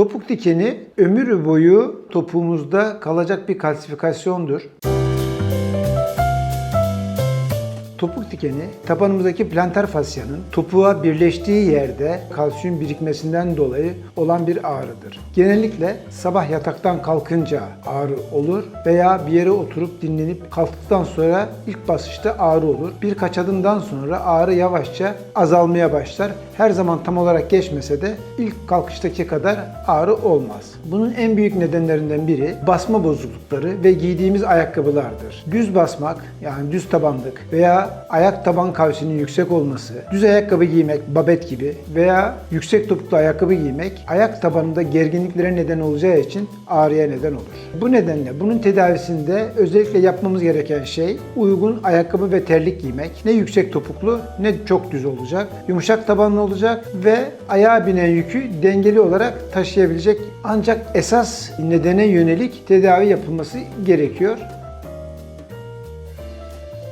Topuk dikeni ömür boyu topuğumuzda kalacak bir kalsifikasyondur. Topuk dikeni tabanımızdaki plantar fasyanın topuğa birleştiği yerde kalsiyum birikmesinden dolayı olan bir ağrıdır. Genellikle sabah yataktan kalkınca ağrı olur veya bir yere oturup dinlenip kalktıktan sonra ilk basışta ağrı olur. Birkaç adımdan sonra ağrı yavaşça azalmaya başlar. Her zaman tam olarak geçmese de ilk kalkıştaki kadar ağrı olmaz. Bunun en büyük nedenlerinden biri basma bozuklukları ve giydiğimiz ayakkabılardır. Düz basmak yani düz tabanlık veya ayak taban kavsinin yüksek olması, düz ayakkabı giymek, babet gibi veya yüksek topuklu ayakkabı giymek ayak tabanında gerginliklere neden olacağı için ağrıya neden olur. Bu nedenle bunun tedavisinde özellikle yapmamız gereken şey uygun ayakkabı ve terlik giymek. Ne yüksek topuklu ne çok düz olacak. Yumuşak tabanlı olacak ve ayağa binen yükü dengeli olarak taşıyabilecek ancak esas nedene yönelik tedavi yapılması gerekiyor.